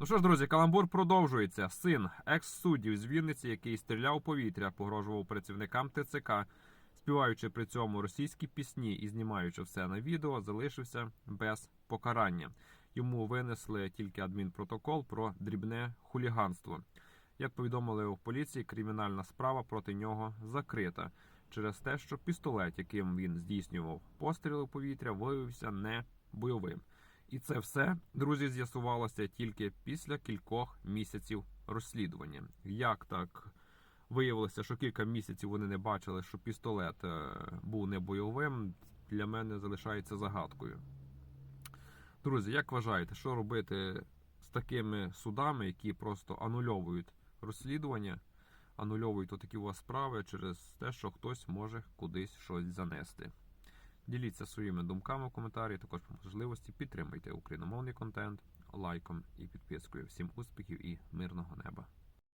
Ну що ж, друзі, каламбур продовжується. Син екс-суддів з Вінниці, який стріляв повітря, погрожував працівникам ТЦК, співаючи при цьому російські пісні і знімаючи все на відео, залишився без покарання. Йому винесли тільки адмінпротокол про дрібне хуліганство. Як повідомили у поліції, кримінальна справа проти нього закрита через те, що пістолет, яким він здійснював постріли у повітря, виявився не бойовим. І це все, друзі, з'ясувалося тільки після кількох місяців розслідування. Як так виявилося, що кілька місяців вони не бачили, що пістолет е, був не бойовим, для мене залишається загадкою. Друзі, як вважаєте, що робити з такими судами, які просто анульовують розслідування, анульовують отакі у вас справи через те, що хтось може кудись щось занести? Діліться своїми думками в коментарі. Також по можливості підтримуйте україномовний контент лайком і підпискою. Всім успіхів і мирного неба!